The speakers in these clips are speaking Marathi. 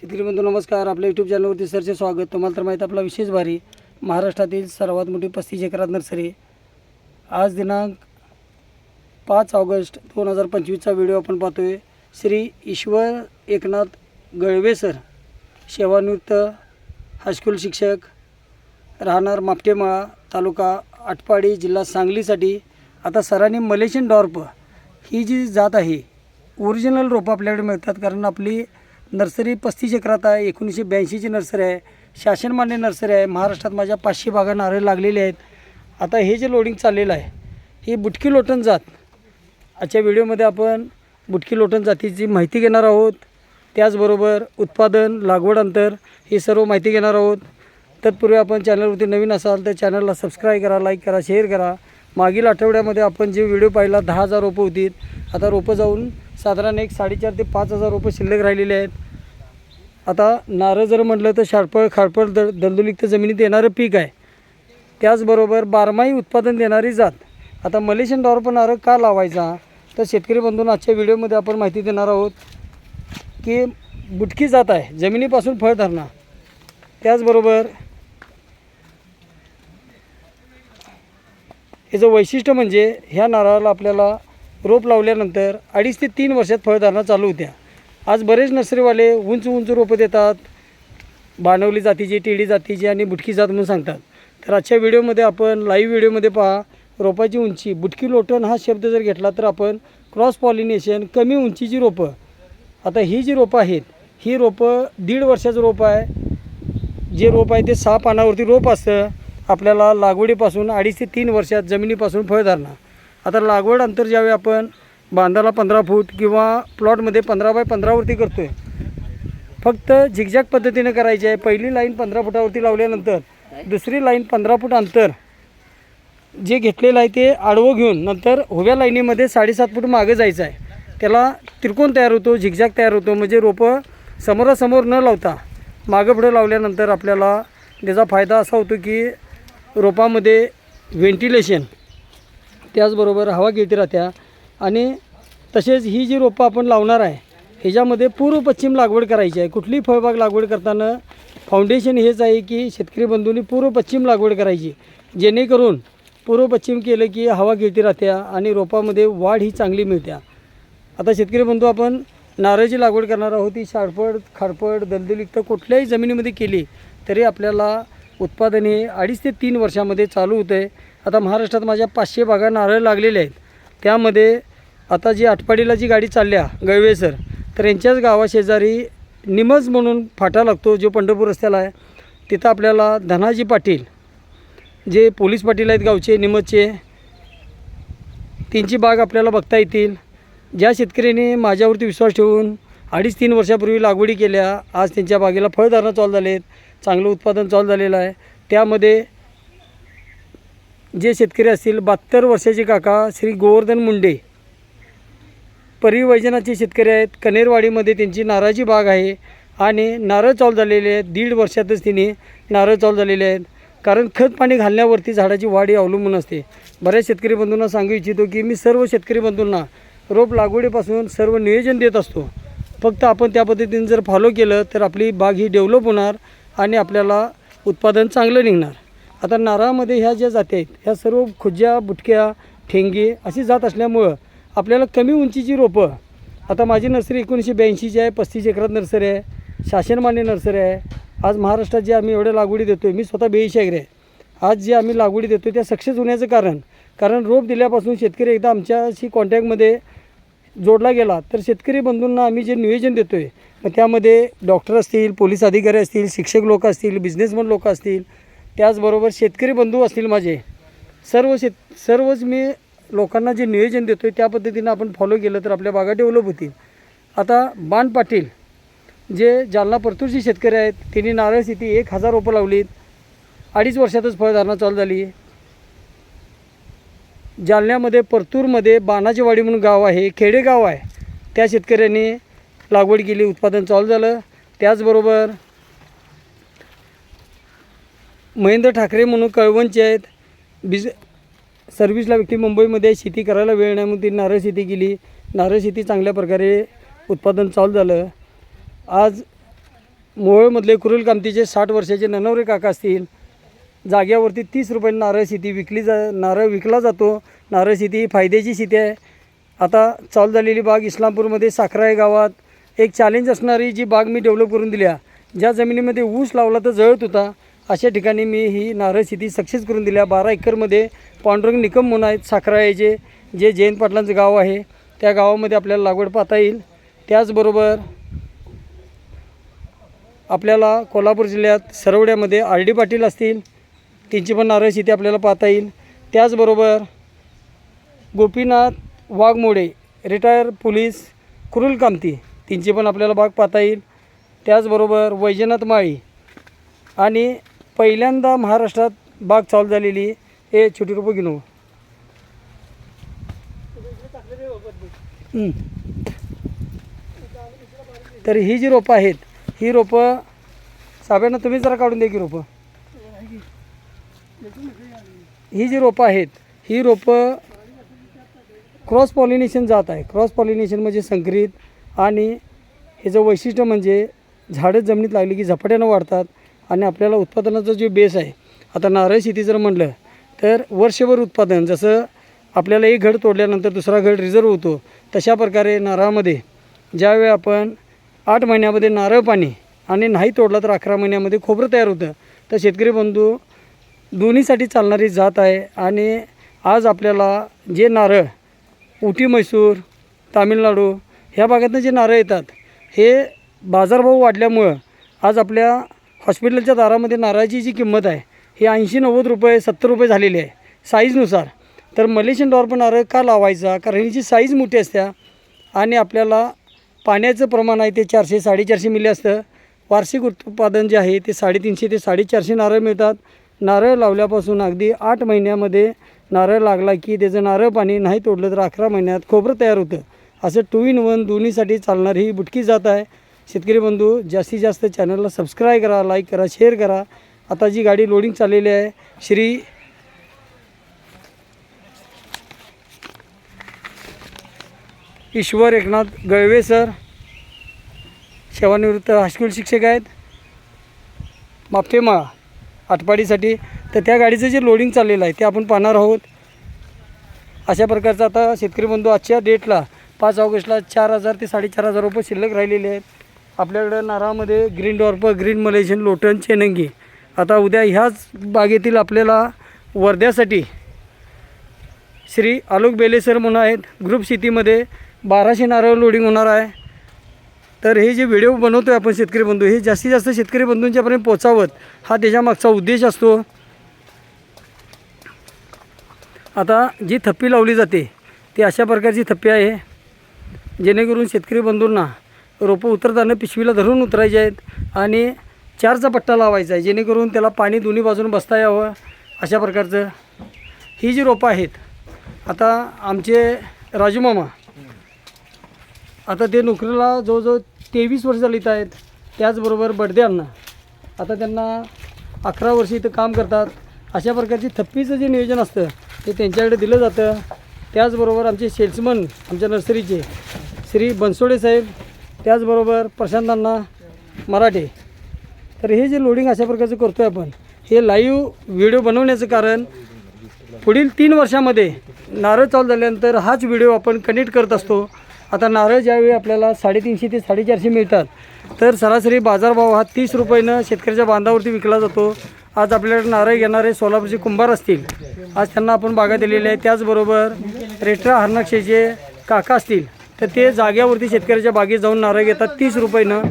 शेतकरी बंधू नमस्कार. आपल्या यूट्यूब चॅनलवरती सरचे स्वागत. तुम्हाला तर माहीत आपला विशेष भारी महाराष्ट्रातील सर्वात मोठी पस्तीस एकरात नर्सरी. आज दिनांक पाच ऑगस्ट दोन हजार पंचवीसचा व्हिडिओ आपण पाहतोय. श्री ईश्वर एकनाथ गळवे सर सेवानिवृत्त हायस्कूल शिक्षक राहणार मापटेमाळा तालुका आटपाडी जिल्हा सांगलीसाठी. आता सरांनी मलेशियन डॉर्प ही जी जात आहे ओरिजिनल रोपं आपल्याकडे मिळतात कारण आपली नर्सरी पस्तीस एकरात आहे एकोणीसशे ब्याऐंशीची नर्सरी आहे शासनमान्य नर्सरी आहे महाराष्ट्रात माझ्या पाचशे बागा नारळ लागलेले आहेत. आता हे जे लोडिंग चाललेलं आहे ही बुटकी लोटन जात. आजच्या व्हिडिओमध्ये आपण बुटकी लोटन जातीची माहिती घेणार आहोत. त्याचबरोबर उत्पादन लागवड अंतर ही सर्व माहिती घेणार आहोत. तत्पूर्वी आपण चॅनलवरती नवीन असाल तर चॅनलला सबस्क्राईब करा लाईक करा शेअर करा. मागील आठवड्यामध्ये आपण जे व्हिडिओ पाहिला दहा हजार रोपं होती. आता रोपं जाऊन साधारण एक साडेचार ते पाच हजार रुपये शिल्लक राहिलेले आहेत. आता नारळ जर म्हटलं तर शारपळ खारपळ द दलदुलिक्त जमिनीत येणारं पीक आहे. त्याचबरोबर बारमाही उत्पादन देणारी जात. आता मलेशियन डॉर पण नारळ का लावायचा? तर शेतकरी बंधूंना आजच्या व्हिडिओमध्ये आपण माहिती देणार आहोत की बुटकी जात आहे जमिनीपासून फळ धरणं. त्याचबरोबर याचं वैशिष्ट्य म्हणजे ह्या नारळाला आपल्याला रोप लावल्यानंतर अडीच ते तीन वर्षात फळधारणा चालू होत्या. आज बरेच नर्सरीवाले उंच उंच रोपं देतात. बाणवली जातीची टेडी जातीची आणि बुटकी जात म्हणून सांगतात. तर आजच्या व्हिडिओमध्ये आपण लाईव्ह व्हिडिओमध्ये पहा रोपाची उंची बुटकी लोटण हा शब्द जर घेतला तर आपण क्रॉस पॉलिनेशन कमी उंचीची रोपं. आता ही जी रोपं आहेत ही रोपं दीड वर्षाचं रोप आहे. जे रोप आहे ते सहा पानावरती रोप असतं. आपल्याला लागवडीपासून अडीच ते तीन वर्षात जमिनीपासून फळधारणा आता लागवड अंतर ज्यावेळी आपण बांधाला पंधरा फूट किंवा प्लॉटमध्ये पंधरा बाय पंधरावरती करतो आहे फक्त झिगझॅग पद्धतीने करायची आहे. पहिली लाईन पंधरा फुटावरती लावल्यानंतर दुसरी लाईन पंधरा फूट अंतर जे घेतलेलं आहे ते आडवं घेऊन नंतर उभ्या लाईनीमध्ये साडेसात फूट मागं जायचं आहे. त्याला त्रिकोण तयार होतो झिगझॅग तयार होतो म्हणजे रोपं समोरासमोर न लावता मागं पुढं लावल्यानंतर आपल्याला त्याचा फायदा असा होतो की रोपामध्ये व्हेंटिलेशन त्याचबरोबर हवा गिळती राहत्या. आणि तसेच ही जी रोपं आपण लावणार आहे ह्याच्यामध्ये पूर्व पश्चिम लागवड करायची आहे. कुठलीही फळबाग लागवड करताना फाउंडेशन हेच आहे की शेतकरी बंधूंनी पूर्व पश्चिम लागवड करायची. जेणेकरून पूर्व पश्चिम केलं की हवा गिळती राहत्या आणि रोपामध्ये वाढ ही चांगली मिळत्या. आता शेतकरी बंधू आपण नारळाची लागवड करणार आहोत. ती शाडपड खाडपड दलदलयुक्त कुठल्याही जमिनीमध्ये केली तरी आपल्याला उत्पादन हे अडीच ते तीन वर्षामध्ये चालू होतं. आहे आता महाराष्ट्रात माझ्या पाचशे बागा नारळ लागलेले आहेत. त्यामध्ये आता जी आटपाडीला जी गाडी चालल्या गळवे सर तर यांच्याच गावाशेजारी निमज म्हणून फाटा लागतो जो पंढरपूर रस्त्याला आहे. तिथं आपल्याला धनाजी पाटील जे पोलीस पाटील आहेत गावचे निमजचे त्यांची बाग आपल्याला बघता येतील. ज्या शेतकऱ्यांनी माझ्यावरती विश्वास ठेवून अडीच तीन वर्षापूर्वी लागवडी केल्या आज त्यांच्या बागेला फळधारणा चालू झाले आहेत चांगलं उत्पादन चालू झालेलं आहे. त्यामध्ये जे शेतकरी असतील बहात्तर वर्षाचे काका श्री गोवर्धन मुंडे. परिवैजनाचे शेतकरी आहेत. कनेरवाडीमध्ये त्यांची नारळाची बाग आहे आणि नारळ चालू झालेले आहेत. दीड वर्षातच तिने नारळ चालू झालेले आहेत. कारण खत पाणी घालण्यावरती झाडाची वाढ ही अवलंबून असते. बऱ्याच शेतकरी बंधूंना सांगू इच्छितो की मी सर्व शेतकरी बंधूंना रोप लागवडीपासून सर्व नियोजन देत असतो. फक्त आपण त्या पद्धतीने जर फॉलो केलं तर आपली बाग ही डेव्हलप होणार. आणि आपल्याला उत्पादन चांगलं निघणार. आता नारळामध्ये ह्या ज्या जाती आहेत ह्या सर्व खुज्या बुटक्या ठेंगे अशी जात असल्यामुळं आपल्याला कमी उंचीची रोपं. आता माझी नर्सरी एकोणीसशे ब्याऐंशीची आहे पस्तीस एकरात नर्सरी आहे शासनमान्य नर्सरी आहे. आज महाराष्ट्रात जे आम्ही एवढ्या लागवडी देतो आहे मी स्वतः बेईशागरी आहे आज जे आम्ही लागवडी देतो त्या सक्सेस होण्याचं कारण कारण रोप दिल्यापासून शेतकरी एकदा आमच्याशी कॉन्टॅक्टमध्ये जोडला गेला तर शेतकरी बंधूंना आम्ही जे नियोजन देतो आहे मग त्यामध्ये डॉक्टर असतील पोलीस अधिकारी असतील शिक्षक लोक असतील बिझनेसमन लोक असतील त्याचबरोबर शेतकरी बंधू असतील माझे सर्व शेत सर्वच मी लोकांना जे नियोजन देतो आहे त्या पद्धतीनं आपण फॉलो केलं तर आपल्या बागा डेव्हलप होतील. आता बाण पाटील जे जालना परतूरचे शेतकरी आहेत त्यांनी नारळ शेती एक हजार रोपं लावलीत अडीच वर्षातच फळधारणा चालू झाली. जालन्यामध्ये परतूरमध्ये बाणाचीवाडी म्हणून गाव आहे खेडेगाव आहे. त्या शेतकऱ्यांनी लागवड केली उत्पादन चालू झालं. त्याचबरोबर महेंद्र ठाकरे म्हणून कळवणचे आहेत. बिज सर्व्हिसला व्यक्ती मुंबईमध्ये शेती करायला वेळ नाही म्हणून ती नारळ शेती केली. नारळ शेती चांगल्या प्रकारे उत्पादन चालू झालं. आज मोहोळमधले कुरुल कामतीचे साठ वर्षाचे ननवरे काका असतील. जाग्यावरती तीस रुपये नारळ शेती विकली जा नारळ विकला जातो. नारळ शेती ही फायद्याची शेती आहे. आता चालू झालेली बाग इस्लामपूरमध्ये साखराई गावात एक चॅलेंज असणारी जी बाग मी डेव्हलप करून दिल्या ज्या जमिनीमध्ये ऊस लावला तर जळत होता. अशा ठिकाणी मी ही नारळ शेती सक्सेस करून दिल्या बारा एकरमध्ये पांडुरंग निकम म्हणून आहेत साखराळ्याचे जे जयंत पाटलांचं गाव आहे. त्या गावामध्ये आपल्याला लागवड पाहता येईल. त्याचबरोबर आपल्याला कोल्हापूर जिल्ह्यात सरवड्यामध्ये आर डी पाटील असतील त्यांची पण नारळ शेती आपल्याला पाहता येईल. त्याचबरोबर गोपीनाथ वाघमोडे रिटायर पोलीस कुरुल कामती त्यांची पण आपल्याला बाग पाहता येईल. त्याचबरोबर वैजनाथ माळी आणि पहिल्यांदा महाराष्ट्रात बाग चालू झालेली हे छोटी रोपं गिनो तर ही जी रोपं आहेत ही रोपं साहेबांना तुम्ही जरा काढून द्या की रोपं. ही जी रोपं आहेत ही रोपं क्रॉस पॉलिनेशन जात आहे. क्रॉस पॉलिनेशन म्हणजे संकरित आणि ह्याचं वैशिष्ट्य म्हणजे झाडं जमिनीत लागली की झपाट्यानं वाढतात आणि आपल्याला उत्पादनाचा जो बेस आहे आता नारळ शेती जर म्हणलं तर वर्षभर उत्पादन जसं आपल्याला एक घड तोडल्यानंतर दुसरा घड रिझर्व होतो तशा प्रकारे नारळामध्ये ज्यावेळी आपण आठ महिन्यामध्ये नारळ पाणी आणि नाही तोडला तर अकरा महिन्यामध्ये खोबरं तयार होतं. तर शेतकरी बंधू दोन्हीसाठी चालणारी जात आहे आणि आज आपल्याला जे नारळ उटी म्हैसूर तामिळनाडू ह्या भागातनं जे नारळ येतात हे बाजारभाव वाढल्यामुळं आज आपल्या हॉस्पिटलच्या दारामध्ये नारळाची जी किंमत आहे ही ऐंशी नव्वद रुपये सत्तर रुपये झालेली आहे साईजनुसार. तर मलेशियन डॉर्प नारळ का लावायचा? कारण हिची साईज मोठी असत्या आणि आपल्याला पाण्याचं प्रमाण आहे ते चारशे साडेचारशे मिली असतं. वार्षिक उत्पादन जे आहे ते साडेतीनशे ते साडेचारशे नारळ मिळतात. नारळ लावल्यापासून अगदी आठ महिन्यामध्ये नारळ लागला की त्याचं नारळ पाणी नाही तोडलं तर अकरा महिन्यात खोबरं तयार होतं. असं टू इन वन दोन्हीसाठी चालणारी ही बुटकी जात आहे. शेतकरी बंधू जास्तीत जास्त चॅनलला सबस्क्राईब करा लाईक करा शेअर करा. आता जी गाडी लोडिंग चाललेली आहे श्री ईश्वर एकनाथ गळवे सर. सेवानिवृत्त हायस्कूल शिक्षक आहेत. माफेमाळा आटपाडीसाठी. तर त्या गाडीचं जे लोडिंग चाललेलं आहे ते आपण पाहणार आहोत. अशा प्रकारचं आता शेतकरी बंधू आजच्या डेटला पाच ऑगस्टला चार हजार ते साडेचार हजार रुपये शिल्लक राहिलेले आहेत. आपल्याकडं नारळामध्ये ग्रीन डॉर्प ग्रीन मलेशियन लोटन चेनंगी आता उद्या ह्याच बागेतील आपल्याला वर्ध्यासाठी श्री आलोक बेले सर म्हणून आहेत. ग्रुप शेतीमध्ये बाराशे नारळ लोडिंग होणार आहे. तर हे जे व्हिडिओ बनवतो आहे आपण शेतकरी बंधू हे जास्तीत जास्त शेतकरी बंधूंच्यापर्यंत पोचावत हा त्याच्यामागचा उद्देश असतो. आता जी थप्पी लावली जाते ती अशा प्रकारची थप्पी आहे जेणेकरून शेतकरी बंधूंना रोपं उतरताना पिशवीला धरून उतरायचे आहेत आणि चारचा पट्टा लावायचा आहे जेणेकरून त्याला पाणी दोन्ही बाजून बसता यावं अशा प्रकारचं. ही जी रोपं आहेत आता आमचे राजूमामा आता ते नोकरीला जवळजवळ तेवीस वर्ष झाले इथं आहेत. त्याचबरोबर बडदे अण्णा. आता त्यांना अकरा वर्ष इथं काम करतात. अशा प्रकारची थप्पीचं जे नियोजन असतं ते त्यांच्याकडे दिलं जातं. त्याचबरोबर आमचे सेल्समन आमच्या नर्सरीचे श्री बनसोडे साहेब त्याचबरोबर प्रशांत अण्णा मराठे. तर हे जे लोडिंग अशा प्रकारचं करतो आहे आपण हे लाईव्ह व्हिडिओ बनवण्याचं कारण पुढील तीन वर्षामध्ये नारळ चालू झाल्यानंतर हाच व्हिडिओ आपण कनेक्ट करत असतो. आता नारळ ज्यावेळी आपल्याला साडेतीनशे ते साडेचारशे मिळतात तर सरासरी बाजारभाव हा तीस रुपयानं शेतकऱ्याच्या बांधावरती विकला जातो. आज आपल्याकडे नारळ घेणारे सोलापूरचे कुंभार असतील आज त्यांना आपण बागा दिलेल्या आहे त्याचबरोबर रेट्रा हरणाक्षेचे काका असतील तर ते जाग्यावरती शेतकऱ्याच्या बागेत जाऊन नारळ घेतात तीस रुपयानं.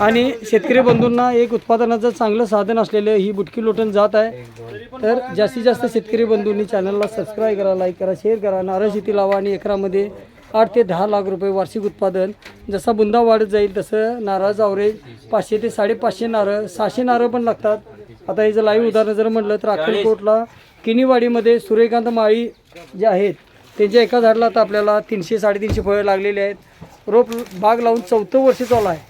आणि शेतकरी बंधूंना एक उत्पादनाचं चांगलं साधन असलेलं ही बुटकी लोटण जात आहे. तर जास्तीत जास्त शेतकरी बंधूंनी चॅनलला सबस्क्राईब करा लाईक करा शेअर करा नारळ शेती लावा आणि एकरामध्ये आठ ते दहा लाख रुपये वार्षिक उत्पादन. जसा बुंदा वाढत जाईल तसं नारळाचं अवरेज पाचशे ते साडेपाचशे नारळ सहाशे नारळ पण लागतात. आता याचं लाईव्ह उदाहरण जर म्हटलं तर अक्कलकोटला किनीवाडीमध्ये सूर्यकांत माळी जे आहेत त्यांच्या एका झाडाला आता आपल्याला तीनशे साडेतीनशे फळं लागलेली आहेत. रोप बाग लावून चौथं वर्ष चालू आहे.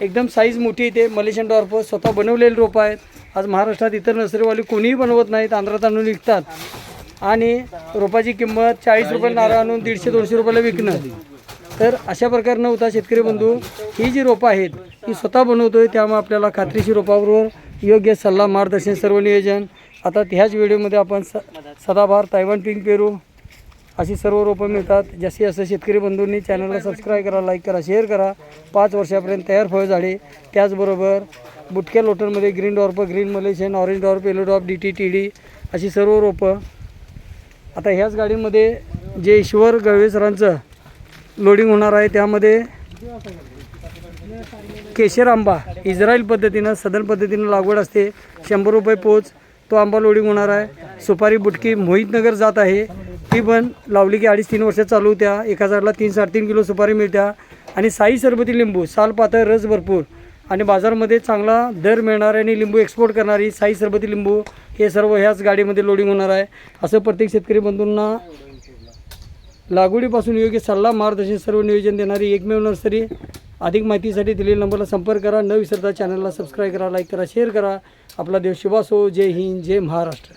एकदम साईज मोठी येते मलेशियन डॉर्फ स्वतः बनवलेले रोपं आहेत. आज महाराष्ट्रात इतर नर्सरीवाले कोणीही बनवत नाहीत आंध्रात आणून विकतात. आणि रोपाची किंमत चाळीस रुपये नारळ आणून दीडशे दोनशे रुपयाला विकणं. तर अशा प्रकारे होता शेतकरी बंधू ही जी रोपं आहेत ती स्वतः बनवतो आहे त्यामुळे आपल्याला खात्रीशी रोपाबरोबर योग्य सल्ला मार्गदर्शन सर्व नियोजन. आता ह्याच व्हिडिओमध्ये आपण स सदाबहार तायवान पिंक पेरू अशी सर्व रोपं मिळतात. जास्तीत जास्त शेतकरी बंधूंनी चॅनलला सबस्क्राईब करा लाईक करा शेअर करा. पाच वर्षापर्यंत तयार फळझाडे. त्याचबरोबर बुटक्या लोटरमध्ये green dwarf green Malaysian orange dwarf yellow dwarf D T T D अशी सर्व रोपं आता ह्याच गाडीमध्ये जे ईश्वर गळवे सरांचं लोडिंग होणार आहे त्यामध्ये केशर आंबा इस्रायल पद्धतीनं सदन पद्धतीनं लागवड असते. शंभर रुपये पोच तो आंबा लोडिंग होणार आहे. सुपारी बुटकी मोहितनगर जात आहे. ती पण लावली की अडीच तीन वर्ष चालू होत्या. एका झाडला तीन साडेतीन किलो सुपारी मिळत्या. आणि साई सरबती लिंबू साल पातळ रस भरपूर. आणि बाजारमध्ये चांगला दर मिळणारे आणि लिंबू एक्सपोर्ट करणारी साई सरबती लिंबू हे सर्व ह्याच गाडीमध्ये लोडिंग होणार आहे. असं प्रत्येक शेतकरी बंधूंना लागवडीपासून योग्य सल्ला मार्गदर्शन सर्व नियोजन देणारी एकमेव नर्सरी. अधिक माहितीसाठी दिलेल्या नंबरला संपर्क करा. न विसरता चॅनलला सबस्क्राईब करा लाईक करा शेअर करा. आपला देव शुभास. हो जय हिंद जय महाराष्ट्र.